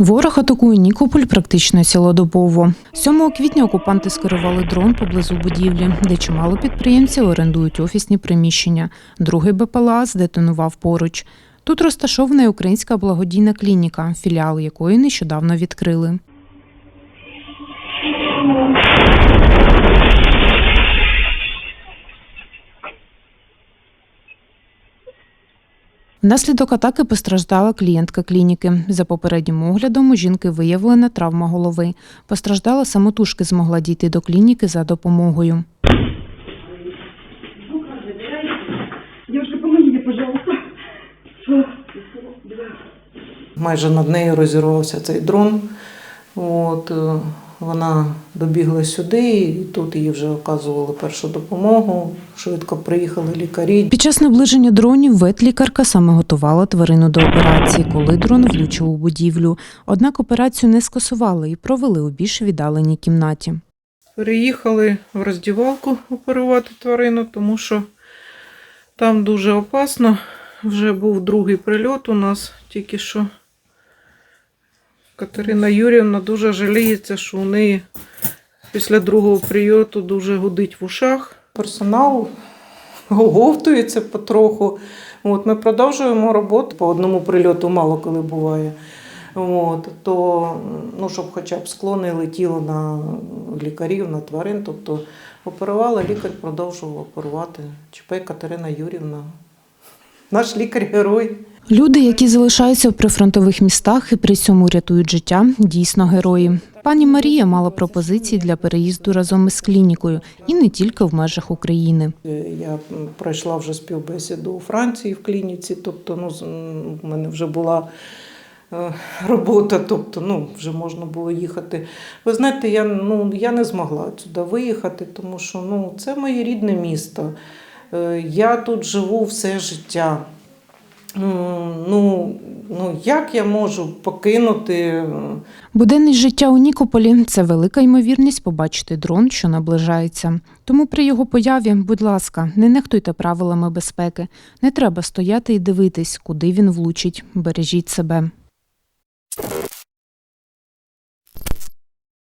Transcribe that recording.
Ворог атакує Нікополь практично цілодобово. 7 квітня окупанти скерували дрон поблизу будівлі, де чимало підприємців орендують офісні приміщення. Другий БПЛА здетонував поруч. Тут розташована українська благодійна клініка, філіал якої нещодавно відкрили. Внаслідок атаки постраждала клієнтка клініки. За попереднім оглядом у жінки виявлена травма голови. Постраждала самотужки змогла дійти до клініки за допомогою. Девушка, помогите, пожалуйста. Майже над нею розірвався цей дрон. От, е, вона добігла сюди, і тут їй вже оказували першу допомогу. Швидко приїхали лікарі. Під час наближення дронів ветлікарка саме готувала тварину до операції, коли дрон влучив у будівлю. Однак операцію не скасували і провели у більш віддаленій кімнаті. Переїхали в роздівалку оперувати тварину, тому що там дуже опасно. Вже був другий прильот у нас тільки що. Катерина Юрівна дуже жаліється, що у неї після другого прильоту дуже гудить в ушах. Персонал оговтується потроху. От, ми продовжуємо роботу. По одному прильоту мало коли буває. От, то, ну, щоб хоча б скло не летіло на лікарів, на тварин. Тобто оперувала, лікар продовжував оперувати. Чіпай Катерина Юрівна. Наш лікар-герой. Люди, які залишаються в прифронтових містах і при цьому рятують життя, дійсно герої. Пані Марія мала пропозиції для переїзду разом із клінікою і не тільки в межах України. Е, Я пройшла вже співбесіду у Франції в клініці, тобто ну, в мене вже була е, робота, тобто ну, вже можна було їхати. Ви знаєте, я, ну, я не змогла сюди виїхати, тому що ну, це моє рідне місто. Е, Я тут живу все життя. Ну, ну, як я можу покинути? е, Буденність життя у Нікополі це велика ймовірність побачити дрон, що наближається. Тому при його появі, будь ласка, не нехтуйте правилами безпеки. Не треба стояти і дивитись, куди він влучить. Бережіть себе.